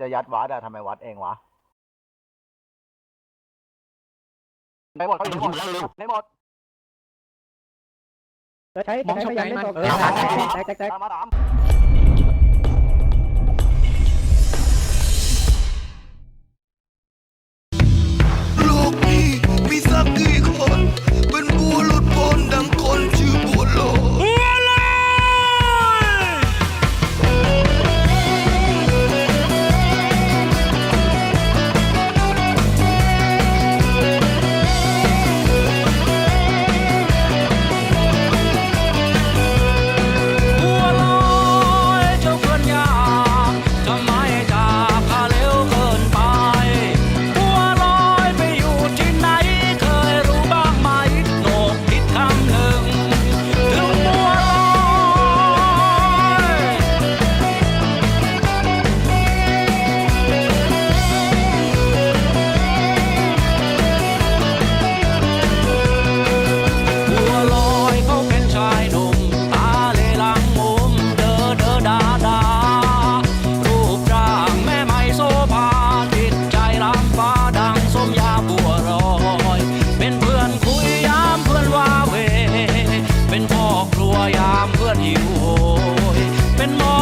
จะยัดวัดอะทำไมวัดเองวะในหมดเขาอยู่ในหมดในหมดใช้ใช้พยายามเล่นต้วแตกแตกแตกมาถาม been more